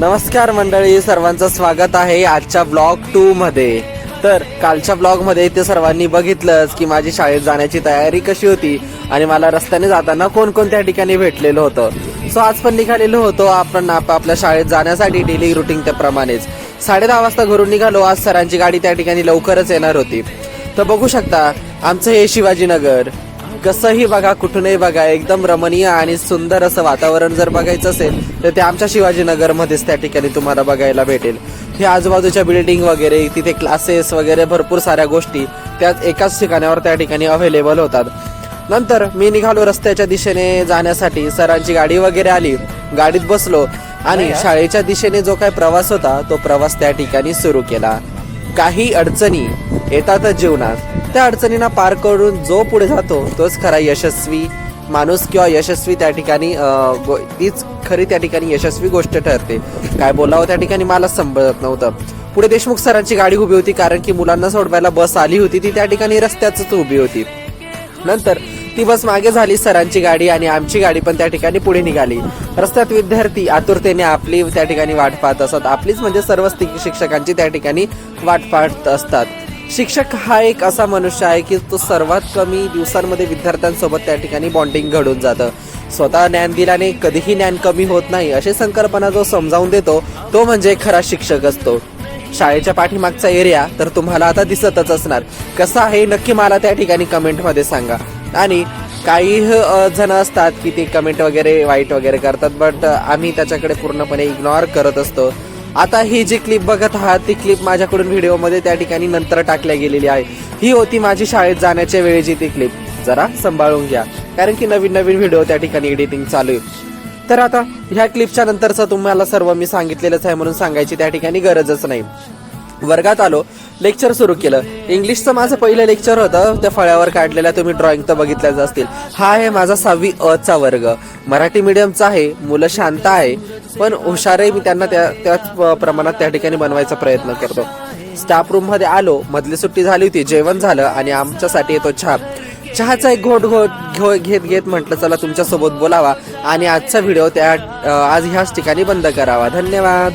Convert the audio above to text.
नमस्कार मंडळी सर्वांचं स्वागत आहे आजच्या ब्लॉग टू मध्ये. तर कालच्या ब्लॉगमध्ये ते सर्वांनी बघितलंच की माझी शाळेत जाण्याची तयारी कशी होती आणि मला रस्त्याने जाताना कोणकोणत्या ठिकाणी भेटलेलं होतं. सो आज पण निघालेलो होतो आपण आपापल्या शाळेत जाण्यासाठी डेली रुटीन त्याप्रमाणेच साडे दहा वाजता घरून निघालो आज सरांची गाडी त्या ठिकाणी लवकरच येणार होती. तर बघू शकता आमचं हे शिवाजीनगर. कसंही बघा कुठूनही बघा एकदम रमणीय आणि सुंदर असं वातावरण जर बघायचं असेल तर ते आमच्या शिवाजीनगरमध्येच त्या ठिकाणी तुम्हाला बघायला भेटेल. हे आजूबाजूच्या बिल्डिंग वगैरे तिथे क्लासेस वगैरे भरपूर साऱ्या गोष्टी त्याच एकाच ठिकाणावर त्या ठिकाणी अवेलेबल होतात. नंतर मी निघालो रस्त्याच्या दिशेने जाण्यासाठी. सरांची गाडी वगैरे आली. गाडीत बसलो आणि शाळेच्या दिशेने जो काही प्रवास होता तो प्रवास त्या ठिकाणी सुरू केला. काही अडचणी येतातच जीवनात. त्या अडचणींना पार करून जो पुढे जातो तोच खरा यशस्वी माणूस किंवा यशस्वी त्या ठिकाणी गो- तीच खरी त्या ठिकाणी यशस्वी गोष्ट ठरते. काय बोलावं त्या ठिकाणी मला समजत नव्हतं. पुढे देशमुख सरांची गाडी उभी होती कारण की मुलांना सोडवायला बस आली होती ती त्या ठिकाणी रस्त्याच उभी होती. नंतर ती बस मागे झाली सरांची गाडी आणि आमची गाडी पण त्या ठिकाणी पुढे निघाली. रस्त्यात विद्यार्थी आतुरतेने आपली त्या ठिकाणी वाट पाहत असतात आपलीच म्हणजे सर्व शिक्षकांची त्या ठिकाणी वाट पाहत असतात. शिक्षक हा एक असा मनुष्य आहे की तो सर्वात कमी दिवसांमध्ये विद्यार्थ्यांसोबत त्या ठिकाणी बॉन्डिंग घडून जातं. स्वतः ज्ञान दिल्याने कधीही ज्ञान कमी होत नाही अशी संकल्पना जो समजावून देतो तो म्हणजे खरा शिक्षक असतो. शाळेच्या पाठीमागचा एरिया तर तुम्हाला आता दिसतच असणार. कसा आहे नक्की मला त्या ठिकाणी कमेंटमध्ये सांगा. आणि काही जण असतात की ते कमेंट वगैरे वाईट वगैरे करतात बट आम्ही त्याच्याकडे पूर्णपणे इग्नोर करत असतो. आता ही जी क्लिप बघत आहात ती क्लिप माझ्याकडून व्हिडिओमध्ये त्या ठिकाणी नंतर टाकल्या गेलेली आहे. ही होती माझी शाळेत जाण्याच्या वेळेची ती क्लिप जरा सांभाळून घ्या कारण की नवीन नवीन व्हिडिओ त्या ठिकाणी एडिटिंग चालू आहे. तर आता ह्या क्लिपच्या नंतरचं तुम्हाला सर्व मी सांगितलेलंच आहे म्हणून सांगायची त्या ठिकाणी गरजच नाही. वर्गात आलो लेक्चर सुरू केलं. इंग्लिशचं माझं पहिलं लेक्चर होतं त्या फळ्यावर काढलेल्या तुम्ही ड्रॉइंग तर बघितल्याच असतील. हा आहे माझा सहावी अ चा वर्ग. मराठी मीडियमचा आहे मुलं शांत आहे पण हुशारही मी त्यांना त्या त्याच प्रमाणात त्या ठिकाणी बनवायचा प्रयत्न करतो. स्टाफ रूममध्ये आलो मधली सुट्टी झाली होती जेवण झालं आणि आमच्यासाठी येतो चहा. चहाचा एक घोट घोट घो घेत घेत म्हटलं चला तुमच्यासोबत बोलावा आणि आजचा व्हिडिओ त्या आज ह्याच ठिकाणी बंद करावा. धन्यवाद.